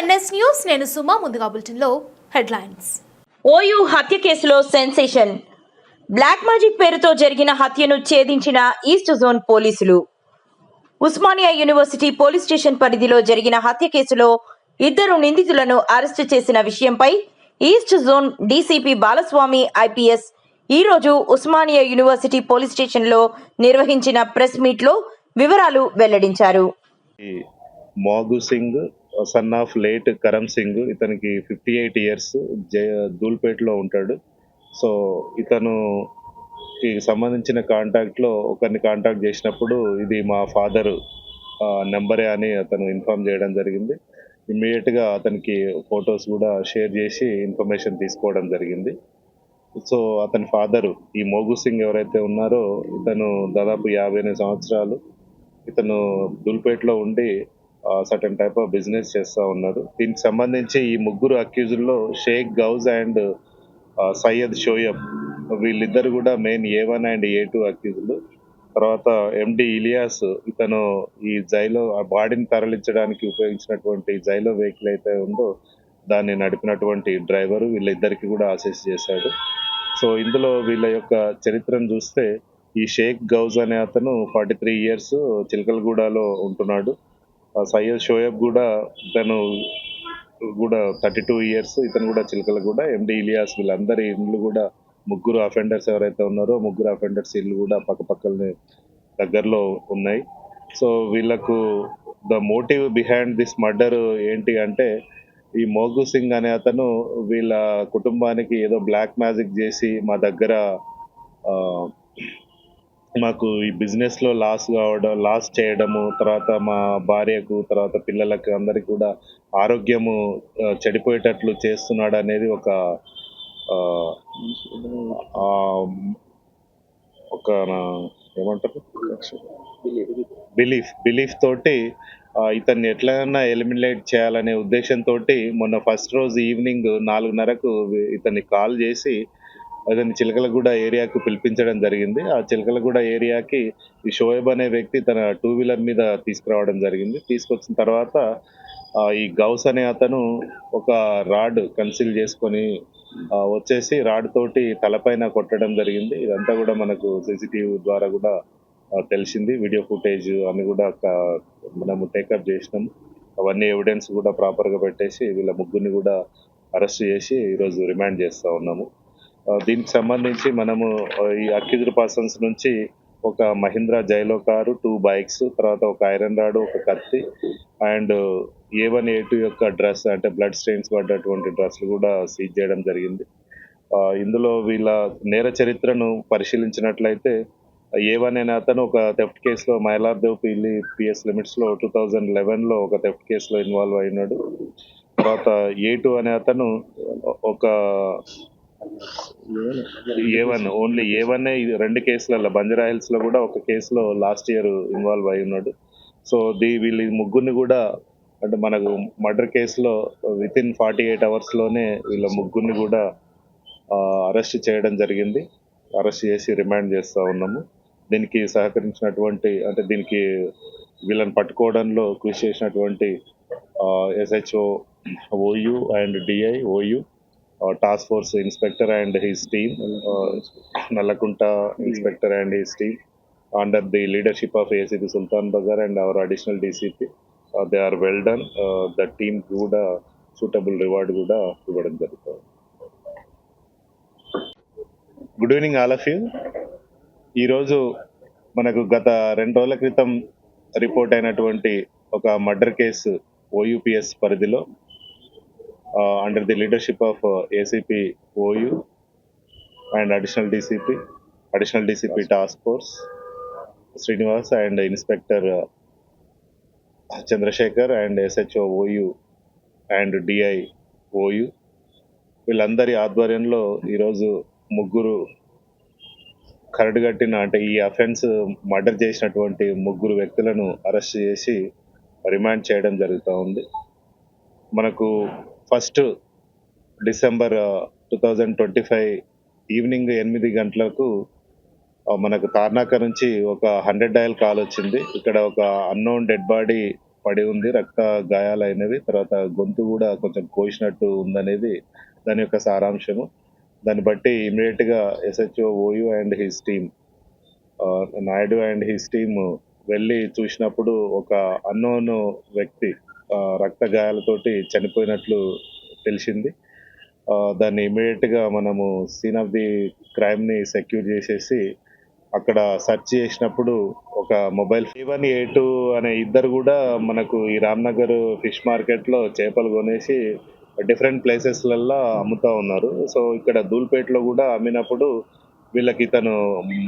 NS news నేను సుమా ముందుగా బులెటిన్లో హెడ్లైన్స్ ఓయూ హత్య కేసులో సెన్సేషన్ బ్లాక్ మ్యాజిక్ పేరుతో జరిగిన హత్యను ఛేదించిన ఈస్ట్ జోన్ పోలీసులు. ఉస్మానియా యూనివర్సిటీ పోలీస్ స్టేషన్ పరిధిలో జరిగిన హత్య కేసులో ఇద్దరు నిందితులను అరెస్టు చేసిన విషయంపై east zone DCP Balaswamy IPS ఈ రోజు ఉస్మానియా యూనివర్సిటీ పోలీస్ స్టేషన్లో నిర్వహించిన ప్రెస్ మీట్లో వివరాలు వెల్లడించారు. Mogu Singh son of late Karam Singh ఇతనికి ఫిఫ్టీ ఎయిట్ ఇయర్స్ జయ ధూల్పేట్లో ఉంటాడు. సో ఇతను సంబంధించిన కాంటాక్ట్లో ఒకరిని కాంటాక్ట్ చేసినప్పుడు ఇది మా ఫాదర్ నెంబరే అని అతను ఇన్ఫామ్ చేయడం జరిగింది. ఇమ్మీడియట్గా అతనికి ఫొటోస్ కూడా షేర్ చేసి ఇన్ఫర్మేషన్ తీసుకోవడం జరిగింది. సో అతని ఫాదరు ఈ మోగు సింగ్ ఎవరైతే ఉన్నారో ఇతను దాదాపు యాభై ఎనిమిది సంవత్సరాలు ఇతను దుల్పేట్లో ఉండి సర్టన్ టైప్ ఆఫ్ బిజినెస్ చేస్తూ ఉన్నారు. దీనికి సంబంధించి ఈ ముగ్గురు అక్యూజుల్లో షేక్ గౌజ్ అండ్ సయ్యద్ షోయబ్ వీళ్ళిద్దరు కూడా main A one and A two అక్యూజులు తర్వాత ఎండి ఇలియాస్ ఇతను ఈ జైలో ఆ బాడీని తరలించడానికి ఉపయోగించినటువంటి జైలో వెహికల్ అయితే ఉందో దాన్ని నడిపినటువంటి డ్రైవరు వీళ్ళిద్దరికి కూడా అసెస్ చేశాడు. సో ఇందులో వీళ్ళ యొక్క చరిత్రను చూస్తే ఈ షేక్ గౌజ్ అనే అతను ఫార్టీ త్రీ ఇయర్స్ చిలకలగూడలో ఉంటున్నాడు. సయ్యద్ షోయబ్ కూడా ఇతను కూడా థర్టీ టూ ఇయర్స్ ఇతను కూడా చిలకలగూడ ఎండి ఇలియాస్ వీళ్ళందరి ఇండ్లు కూడా ముగ్గురు అఫెండర్స్ ఎవరైతే ఉన్నారో ముగ్గురు అఫెండర్స్ ఇల్లు కూడా పక్కపక్కలనే దగ్గరలో ఉన్నాయి. సో వీళ్ళకు the motive behind this murder ఏంటి అంటే ఈ మోగు సింగ్ అనే అతను వీళ్ళ కుటుంబానికి ఏదో బ్లాక్ మ్యాజిక్ చేసి మా దగ్గర మాకు ఈ బిజినెస్లో లాస్ కావడం లాస్ చేయడము తర్వాత మా భార్యకు తర్వాత పిల్లలకు అందరికి కూడా ఆరోగ్యము చెడిపోయేటట్లు చేస్తున్నాడు అనేది ఒక ఒక ఏమంటారు? బిలీఫ్ బిలీఫ్ తోటి ఇతన్ని ఎట్లైనా ఎలిమినేట్ చేయాలనే ఉద్దేశంతో మొన్న ఫస్ట్ రోజు ఈవినింగ్ నాలుగున్నరకు ఇతన్ని కాల్ చేసి అతని చిలకలగూడ ఏరియాకు పిలిపించడం జరిగింది. ఆ చిలకలగూడ ఏరియాకి ఈ షోయబ్ అనే వ్యక్తి తన టూ వీలర్ మీద తీసుకురావడం జరిగింది. తీసుకొచ్చిన తర్వాత ఈ గౌస్ అనే అతను ఒక రాడ్ కన్సిల్ చేసుకొని వచ్చేసి రాడ్ తోటి తలపైన కొట్టడం జరిగింది. ఇదంతా కూడా మనకు సీసీటీవీ ద్వారా కూడా తెలిసింది. వీడియో ఫుటేజ్ అన్ని కూడా మనము టేకప్ చేసినాము. అవన్నీ ఎవిడెన్స్ కూడా ప్రాపర్గా పెట్టేసి వీళ్ళ ముగ్గురిని కూడా అరెస్ట్ చేసి ఈరోజు రిమాండ్ చేస్తూ ఉన్నాము. దీనికి సంబంధించి మనము ఈ అక్యూజ్డ్ పర్సన్స్ నుంచి ఒక Mahindra Xylo car two bikes తర్వాత ఒక ఐరన్ రాడ్ ఒక కత్తి and A one A two యొక్క డ్రెస్ అంటే బ్లడ్ స్టెయిన్స్ పడ్డటువంటి డ్రెస్లు కూడా సీజ్ చేయడం జరిగింది. ఇందులో వీళ్ళ నేర చరిత్రను పరిశీలించినట్లయితే ఏ వన్ అనే అతను ఒక థెఫ్ట్ కేసులో మైలార్దేవ్ పిల్లి పిఎస్ లిమిట్స్లో టూ థౌజండ్ లెవెన్లో ఒక థెఫ్ట్ కేసులో ఇన్వాల్వ్ అయినాడు. తర్వాత ఏ టూ అనే అతను ఒక A one only A one రెండు కేసులలో బంజారా హిల్స్లో కూడా ఒక కేసులో లాస్ట్ ఇయర్ ఇన్వాల్వ్ అయి ఉన్నాడు. సో దీ వీళ్ళు ముగ్గురిని కూడా అంటే మనకు మర్డర్ కేసులో విత్ ఇన్ ఫార్టీ ఎయిట్ అవర్స్లోనే వీళ్ళ ముగ్గురిని కూడా అరెస్ట్ చేయడం జరిగింది. అరెస్ట్ చేసి రిమాండ్ చేస్తూ ఉన్నాము. దీనికి సహకరించినటువంటి అంటే దీనికి వీళ్ళని పట్టుకోవడంలో కృషి చేసినటువంటి SHO OU and DI OU task force inspector and his team Nallakunta inspector and his team under the leadership of ACP Sultan Bazar and our additional DCP they are well done the team కూడా suitable reward కూడా ఇవ్వడం జరుగుతుంది. Good evening all of you ఈరోజు మనకు గత రెండు రోజుల క్రితం రిపోర్ట్ అయినటువంటి ఒక మర్డర్ కేసు ఓయూపీఎస్ పరిధిలో under the leadership of ACP OU and additional DCP additional DCP task force Srinivas and inspector Chandrasekhar and SHO OU and DI OU వీళ్ళందరి ఆధ్వర్యంలో ఈరోజు ముగ్గురు కరడుగట్టిన అంటే ఈ అఫెన్స్ మర్డర్ చేసినటువంటి ముగ్గురు వ్యక్తులను అరెస్ట్ చేసి రిమాండ్ చేయడం జరుగుతూ ఉంది. మనకు first December two thousand twenty five evening ఎనిమిది గంటలకు మనకు తార్నాక నుంచి ఒక హండ్రెడ్ డయల్ కాల్ వచ్చింది. ఇక్కడ ఒక అన్నోన్ డెడ్ బాడీ పడి ఉంది. రక్త గాయాలైనవి తర్వాత గొంతు కూడా కొంచెం కోసినట్టు ఉందనేది దాని యొక్క సారాంశము. దాన్ని బట్టి ఇమీడియట్గా SHO OU and his team Naidu and his team వెళ్ళి చూసినప్పుడు ఒక అన్నోన్ వ్యక్తి రక్త గాయాలతోటి చనిపోయినట్లు తెలిసింది. దాన్ని ఇమీడియట్గా మనము సీన్ ఆఫ్ ది క్రైమ్ని సెక్యూర్ చేసేసి అక్కడ సెర్చ్ చేసినప్పుడు ఒక మొబైల్ వన్ ఏ టూ అనే ఇద్దరు కూడా మనకు ఈ రామ్నగర్ ఫిష్ మార్కెట్లో చేపలు కొనేసి డిఫరెంట్ ప్లేసెస్లలో అమ్ముతూ ఉన్నారు. సో ఇక్కడ దూల్పేటలో కూడా అమ్మినప్పుడు వీళ్ళకి ఇతను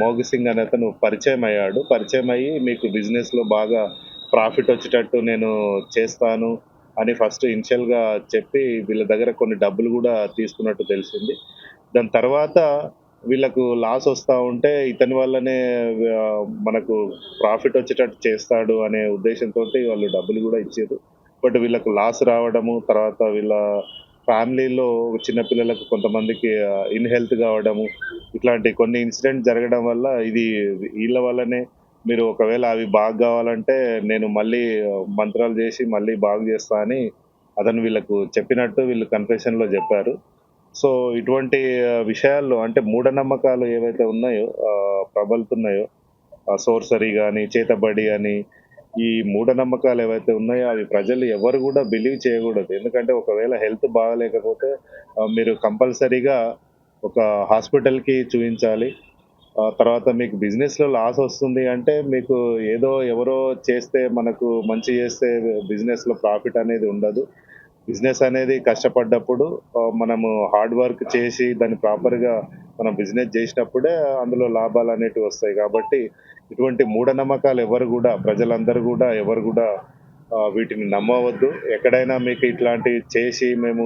మోగి సింగ్ అనే అతను పరిచయం అయ్యాడు. పరిచయం అయ్యి మీకు బిజినెస్లో బాగా ప్రాఫిట్ వచ్చేటట్టు నేను చేస్తాను అని ఫస్ట్ ఇన్షియల్గా చెప్పి వీళ్ళ దగ్గర కొన్ని డబ్బులు కూడా తీసుకున్నట్టు తెలిసింది. దాని తర్వాత వీళ్ళకు లాస్ వస్తూ ఉంటే ఇతని వల్లనే మనకు ప్రాఫిట్ వచ్చేటట్టు చేస్తాడు అనే ఉద్దేశంతో వాళ్ళు డబ్బులు కూడా ఇచ్చారు. బట్ వీళ్ళకు లాస్ రావడము తర్వాత వీళ్ళ ఫ్యామిలీలో చిన్నపిల్లలకు కొంతమందికి ఇన్హెల్త్ కావడము ఇట్లాంటి కొన్ని ఇన్సిడెంట్ జరగడం వల్ల ఇది వీళ్ళ వల్లనే మీరు ఒకవేళ అవి బాగా కావాలంటే నేను మళ్ళీ మంత్రాలు చేసి మళ్ళీ బాగు చేస్తా అని అతను వీళ్ళకు చెప్పినట్టు వీళ్ళు కన్ఫెషన్లో చెప్పారు. సో ఇటువంటి విషయాల్లో అంటే మూఢనమ్మకాలు ఏవైతే ఉన్నాయో ప్రబలుతున్నాయో సోర్సరీ కానీ చేతబడి అని ఈ మూఢనమ్మకాలు ఏవైతే ఉన్నాయో అవి ప్రజలు ఎవరు కూడా బిలీవ్ చేయకూడదు. ఎందుకంటే ఒకవేళ హెల్త్ బాగాలేకపోతే మీరు కంపల్సరీగా ఒక హాస్పిటల్కి చూపించాలి తర్వాత మీకు బిజినెస్లో లాస్ వస్తుంది అంటే మీకు ఏదో ఎవరో చేస్తే మనకు మంచి చేస్తే బిజినెస్లో ప్రాఫిట్ అనేది ఉండదు. బిజినెస్ అనేది కష్టపడ్డప్పుడు మనము హార్డ్ వర్క్ చేసి దాన్ని ప్రాపర్గా మనం బిజినెస్ చేసినప్పుడే అందులో లాభాలు అనేటివి వస్తాయి. కాబట్టి ఇటువంటి మూఢనమ్మకాలు ఎవరు కూడా ప్రజలందరూ కూడా ఎవరు కూడా వీటిని నమ్మవద్దు. ఎక్కడైనా మీకు ఇట్లాంటివి చేసి మేము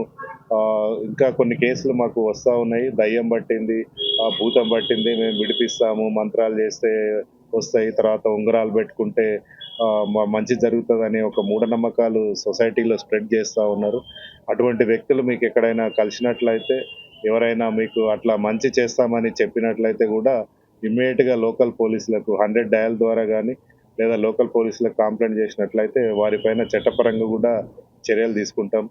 ఇంకా కొన్ని కేసులు మాకు వస్తూ ఉన్నాయి. దయ్యం పట్టింది ఆ, భూతం పట్టింది మేము విడిపిస్తాము మంత్రాలు చేస్తే వస్తాయి తర్వాత ఉంగరాలు పెట్టుకుంటే ఆ, మంచి జరుగుతుందని ఒక మూఢనమ్మకాలు సొసైటీలో స్ప్రెడ్ చేస్తూ ఉన్నారు. అటువంటి వ్యక్తులు మీకు ఎక్కడైనా కలిసినట్లయితే ఎవరైనా మీకు అట్లా మంచి చేస్తామని చెప్పినట్లయితే కూడా ఇమ్మీడియట్గా లోకల్ పోలీసులకు హండ్రెడ్ డయల్ ద్వారా కానీ లేదా లోకల్ పోలీసులకు కంప్లైంట్ చేసినట్లయితే వారిపైన చట్టపరంగా కూడా చర్యలు తీసుకుంటాం.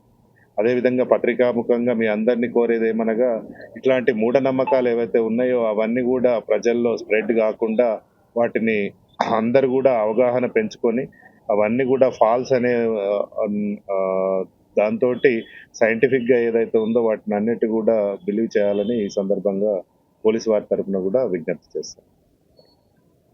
అదేవిధంగా పత్రికాముఖంగా మీ అందరినీ కోరేది ఏమనగా ఇట్లాంటి మూఢనమ్మకాలు ఏవైతే ఉన్నాయో అవన్నీ కూడా ప్రజల్లో స్ప్రెడ్ కాకుండా వాటిని అందరు కూడా అవగాహన పెంచుకొని అవన్నీ కూడా ఫాల్స్ అనే దాంతో సైంటిఫిక్గా ఏదైతే ఉందో వాటిని అన్నిటి కూడా బిలీవ్ చేయాలని ఈ సందర్భంగా పోలీసు వారి తరపున కూడా విజ్ఞప్తి చేస్తాను